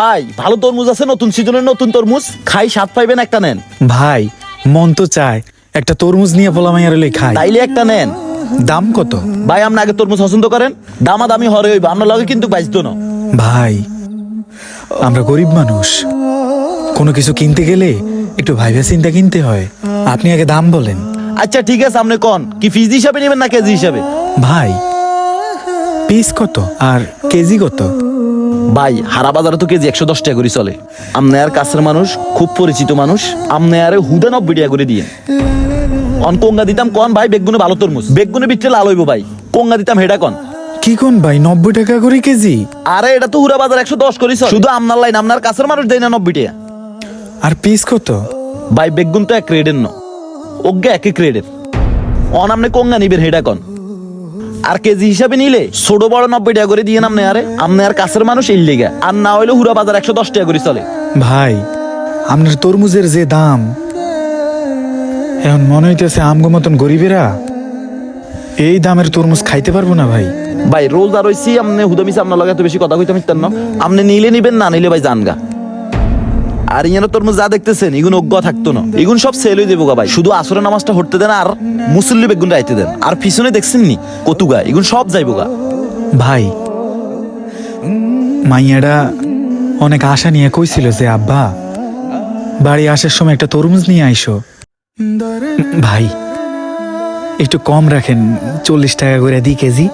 ভাই ভালো তরমুজ আছে নতুন সিজনের নতুন তরমুজ। খাই স্বাদ পাইবেন একটা নেন। ভাই মন তো চায় একটা তরমুজ নিয়ে পোলা মাইয়ার খাই। তাইলে একটা নেন। দাম কত? ভাই আপনি আগে তরমুজ পছন্দ করেন। দামা দামি হরে হইব আপনার লগে কিন্তু বাইজতো না। ভাই আমরা গরিব মানুষ। কোনো কিছু কিনতে গেলে একটু ভাইভা চিন্তা কিনতে হয়। আপনি আগে দাম বলেন। আচ্ছা ঠিক আছে আপনি কন। কি ফিজ হিসাবে নেবেন না কেজি হিসাবে? ভাই পিস কত আর কেজি কত? ভাই হারা বাজারে তো কেজি একশো দশ টাকা করে চলে। আমনে আর কাছের মানুষ খুব পরিচিত মানুষ আমনে আরে হুদা নব্বই টাকা করে দিয়ে। অন কোঙ্গা দিতাম? কন ভাই বেগুনে ভালো তরমুজ। বেগুনে বিটতে লাল হইব ভাই। কোঙ্গা দিতাম হেডা কন? কি কোন ভাই নব্বই টাকা করে কেজি? আরে এটা তো হুরা বাজার একশো দশ করি শুধু আপনার লাইন আপনার কাছের মানুষ দেয় না নব্বই টাকা। আর পিস কত? ভাই বেগুন তো এক ক্রেডের ন। অজ্ঞা এক ক্রেডের অন আপনি কোঙ্গা নিবেন হেডা কন? আর কেজি হিসাবে নিলে ছোট বড় নব্বই টাকা করে দিয়ে নামনে আরে। আমনে আর কাছের মানুষ এই লেগা। আর না হইলে হুরা বাজার একশো দশ টাকা করে চলে। ভাই আপনার তরমুজের যে দাম এখন মনে হইতেছে আমগো মতন গরিবেরা এই দামের তরমুজ খাইতে পারব না ভাই। ভাই রোজ আর হইছি আপনি হুদামিস আপনার লগে এত বেশি কথা কইতে মিশতেন না আপনি নিলে নিবেন না নিলে ভাই জানগা। আর ইয়ানো তরমুজ যা দেখতেছেন এগুন অজ্ঞ থাকতো না। এগুন সব সেল হয়ে দেবো ভাই। শুধু আসরে নামাজটা হরতে দেন আর মুসল্লি বেগুন রাইতে দেন। আর পিছনে দেখছেন নি? কতুগা এগুন সব যাইবো গা। ভাই মাইয়াটা অনেক আশা নিয়ে কইছিল যে আব্বা বাড়ি আসার সময় একটা তরমুজ নিয়ে আইসো। ভাই একটু কম রাখেন চল্লিশ টাকা করে দি কেজি।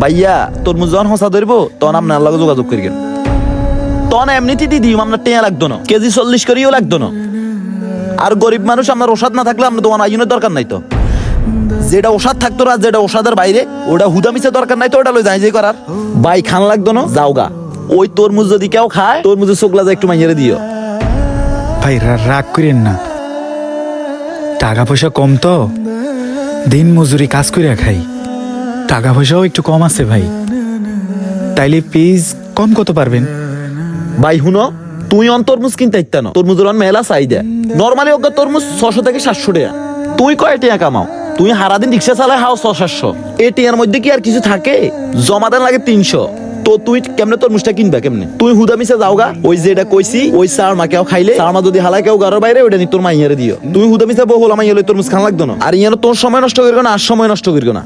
ভাইয়া তরমুজ যখন হসা ধরবো তখন আপনার লগে যোগাযোগ করিবেন। তখন এমনিতে দি দিম আপনার টেয়া লাগতো না। কেজি চল্লিশ করিও লাগতো না। আর গরিব মানুষ আপনার ওষাদ না থাকলে আপনার দোকান আইনের দরকার নাই তো। যেটা ওষাদ থাকতো না, যেটা ওষাদের বাইরে, ওটা হুদা মিশে দরকার নাই তো, ওটা লই যাই যাই করার। ভাই খান লাগতো না, যাওগা। ওই তরমুজ যদি কেউ খায়, তরমুজের চোখলা যায় একটু মাইয়ারে দিও। ভাই রাগ করেন না। টাকা পয়সা কম তো। দিন মজুরি কাজ করে খাই। টাকা পয়সাও একটু কম আছে ভাই। তাইলে পিস কম কত পারবেন? ভাই হুনো তুই অন তরমুজ কিনতে ইত্যানো তরমুজের অন মেলা চাহিদা। নর্মালি ওকে তরমুজ ছশো থেকে সাতশো টাকা। তুই কয় টাকা কামাও? তুই সারাদিন রিক্সা চালায় হাও ছ সাতশো। এই টিয়ার মধ্যে কি আর কিছু থাকে? জমা দেন লাগে তিনশো। তো তুই কেমনে তরমুজটা কিনবে কেমনে? তুই হুদা মিশে যাওগা? ওই যে এটা কইছি, ওই চার মা কেউ খাইলে, চার মা যদি হালায় কেউ ঘরের বাইরে ওটা নি তোর মাইয়ারে দিও। তুই হুদা মিশে বহু হলাম মাইয়া তরমুজ খান লাগতো না। আর ইয়ানো তোর সময় নষ্ট করবে না, আর সময় নষ্ট করবে না।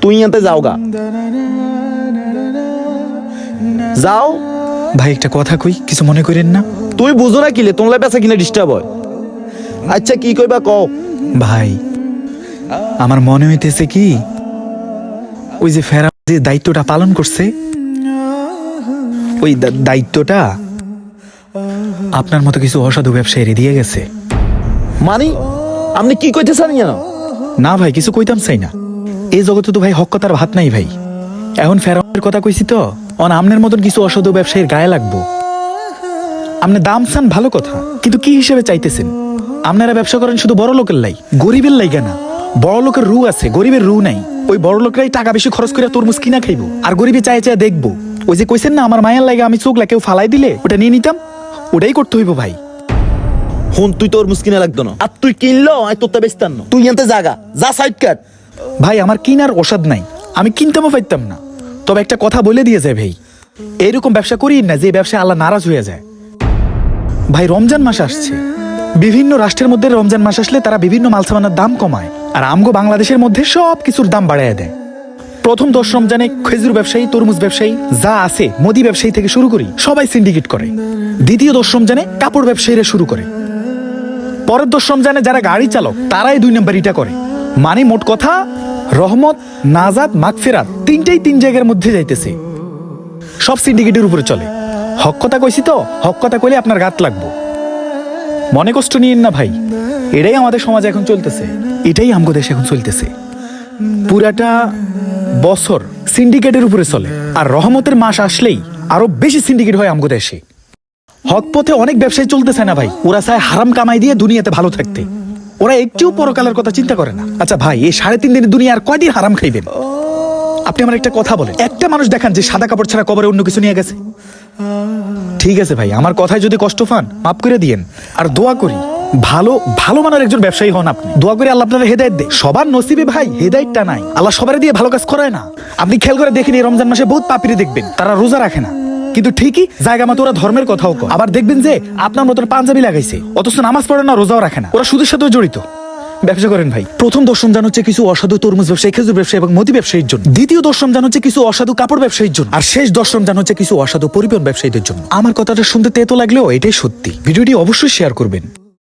তুই ইয়াতে যাওগা। যাও। ভাই একটা কথা কই কিছু মনে করেন না? তুই বুঝো না কিলে তোমরা বেচা কিনে ডিস্টার্ব হয়। আচ্ছা কি কইবা কও। ভাই আমার মনে হইতেছে কি ওই যে ফেরা যে দায়িত্বটা পালন করছে ওই দায়িত্বটা আপনার মতো কিছু অসাধু ব্যবসায়ী দিয়ে গেছে। মানে আপনি কি কইতে চান জানো না ভাই কিছু কইতাম চাই না। এই জগতে তো ভাই হক কথার ভাত নাই ভাই। এখন ফেরাউনের কথা কইছি তো অন আমনের মতন কিছু অসাধু ব্যবসায়ীর গায়ে লাগবো। আপনি দাম চান ভালো কথা কিন্তু কি হিসেবে চাইতেছেন? আপনারা ব্যবসা করেন শুধু বড় লোকের লাই গরিবের লাই কেনা বড় লোকের রু আছে গরিবের রু নাই। ওই বড় লোকরাই টাকা বেশি খরচ করে তরমুজ কিনা খাইবো। আর গরিবে চাই চাই দেখব। ওই যে কইছেন না আমার মায়ের লাগে আমি চোখ কেউ ফালাই দিলে ওটা নিয়ে নিতাম ওটাই করতে হইব ভাই। হুন তুই তোর মুসকিনে লাগতো না। আর তুই কিনলো আই তোরটা বেচতাম না। তুই এনতে জাগা যা সাইড কাট। ভাই আমার কিনার ওষাদ নাই। আমি কিনতামও পাইতাম না। তবে একটা কথা বলে দিয়ে যায় ভাই। এইরকম ব্যবসা করি না, যে ব্যবসা আল্লাহ নারাজ হয়ে যায়। ভাই, রমজান মাস আসছে। বিভিন্ন রাষ্ট্রের মধ্যে রমজান মাস আসলে তারা বিভিন্ন মাল সামানের দাম কমায় আর আমগো বাংলাদেশের মধ্যে সব কিছুর দাম বাড়ায় দেয়। প্রথম দশ রমজানে খেজুর ব্যবসায়ী, তরমুজ ব্যবসায়ী, যা আছে, মোদি ব্যবসায়ী থেকে শুরু করি, সবাই সিন্ডিকেট করে। দ্বিতীয় দশ রমজানে কাপড় ব্যবসায়ীরা শুরু করে। পরের দশ রমজানে যারা গাড়ি চালক, তারাই দুই নম্বর ইটা করে। মানে মোট কথা রহমত নাজাদ মাগফিরাত তিনটেই তিন জায়গার মধ্যে যাইতেছে। সব সিন্ডিকেটের উপরে চলে। হক কথা কইছি তো, হক কথা কইলে আপনার গাত লাগবো। মনে কষ্ট নিয়েন না ভাই, এটাই আমাদের সমাজে এখন চলতেছে। এটাই আমগো দেশে এখন চলতেছে। পুরাটা বছর সিন্ডিকেটের উপরে চলে, আর রহমতের মাস আসলেই আরও বেশি সিন্ডিকেট হয় আমগো দেশে। হক পথে অনেক ব্যবসায়ী চলতেছে না ভাই, ওরা চায় হারাম কামাই দিয়ে দুনিয়াতে ভালো থাকতে। ওরা একটুও পরকালের কথা চিন্তা করে না। আচ্ছা ভাই, এই সাড়ে তিন দিনের দুনিয়ার কয়দিন হারাম খাইবেন? আপনি আমার একটা কথা বলেন। একটা মানুষ দেখান যে সাদা কাপড় ছাড়া কবরে অন্য কিছু নিয়ে গেছে। ঠিক আছে ভাই, আমার কথায় যদি কষ্ট পান, মাফ করে দিয়েন। আর দোয়া করি, ভালো ভালো মানের একজন ব্যবসায়ী হন আপনি। দোয়া করে আল্লাহ আপনার হেদায়ত দে সবার নসিবে ভাই, হেদায়তটা নাই। আল্লাহ সবার দিয়ে ভালো কাজ করায় না। আপনি খেয়াল করে দেখেন এই রমজান মাসে বহুত পাপিরে দেখবেন, তারা রোজা রাখে না। কিন্তু ঠিকই জায়গা মতো ওরা ধর্মের কথাও কয়। আবার দেখবেন যে আপনার মতন পাঞ্জাবি লাগাইছে, অথচ নামাজ পড়ে না, রোজাও রাখে না। ওরা সুদের সাথে জড়িত। ব্যবসা করেন ভাই। প্রথম দর্শন জান হচ্ছে কিছু অসাধু তরমুজ ব্যবসায়ী, খেজুর ব্যবসায়ী এবং মদি ব্যবসায়ীর জন্য। দ্বিতীয় দর্শন জান হচ্ছে কিছু অসাধু কাপড় ব্যবসায়ীর জন্য। আর শেষ দর্শন জান হচ্ছে কিছু অসাধু পরিবহন ব্যবসায়ীদের জন্য। আমার কথাটা শুনতে তেতো লাগলেও এটাই সত্যি। ভিডিওটি অবশ্যই শেয়ার করবেন।